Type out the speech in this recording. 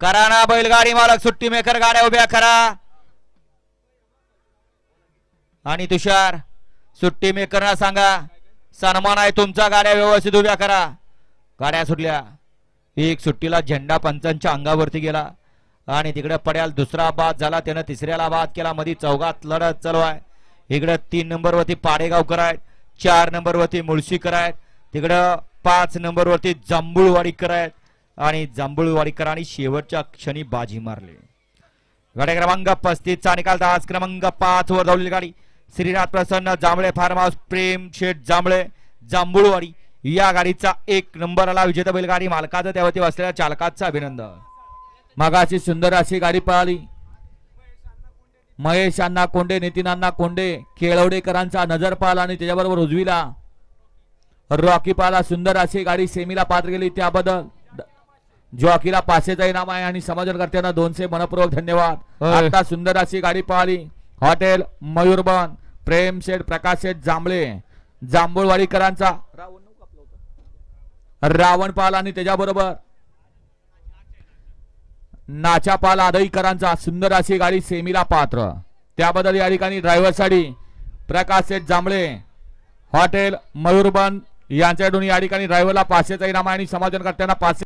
करा ना बैलगाडी मालक सुट्टी मेकर गाड्या उभ्या करा. आणि तुषार सुट्टी मेकरना सांगा सन्मान आहे तुमचा गाड्या व्यवस्थित उभ्या करा. गाड्या सुटल्या. एक सुट्टीला झेंडा पंचांच्या अंगावरती गेला. आणि तिकडे पड्याल दुसरा बाद झाला त्यानं तिसऱ्याला बाद केला. मध्ये चौघात लढत चालू आहे. इकडे तीन नंबरवरती पाडेगावकर आहेत चार नंबरवरती मुळशीकर आहेत तिकडं पाच नंबरवरती जांभूळवाडीकर आहेत. आणि जांभुळवाडीकरांनी शेवटच्या क्षणी बाजी मारली. गाडी क्रमांक पस्तीसचा निकाल तास क्रमांक पाच वर धावलेली गाडी. Shrinath Prasanna Jambhale farm house Prem Sheth Jambhale Jambhulwadi. या गाडीचा एक नंबर आला विजेता बैलगाडी मालकाचं त्यावरती बसलेल्या चालकाचं अभिनंदन. मगाची सुंदर अशी गाडी पळाली. महेश अण्णा कोंडे नितीन अण्णा कोंडे केळवडेकरांचा नजर पाहिला आणि त्याच्याबरोबर उजवीला रॉकी पाला सुंदर अशी गाडी सेमीला पात्र गेली त्याबद्दल. द- जॉकीला पाचशेचा इनाम आहे आणि समाजकर्त्यांना दोनशे मनपूर्वक धन्यवाद. आता सुंदर अशी गाडी पळाली हॉटेल मयूरबन प्रेम शेठ प्रकाश शेठ जांभळे. जांभूळवाडीकरांचा रावण पाल आणि त्याच्याबरोबर नाचापाल आदईकरांचा सुंदर अशी गाडी सेमीला पात्र. त्याबद्दल या ठिकाणी ड्रायव्हरसाठी प्रकाश शेठ जांभळे. हॉटेल मयूरबन यांच्याकडून या ठिकाणी ड्रायव्हरला पाचशेचा इनाम आहे आणि समाजकर्त्यांना पाचशे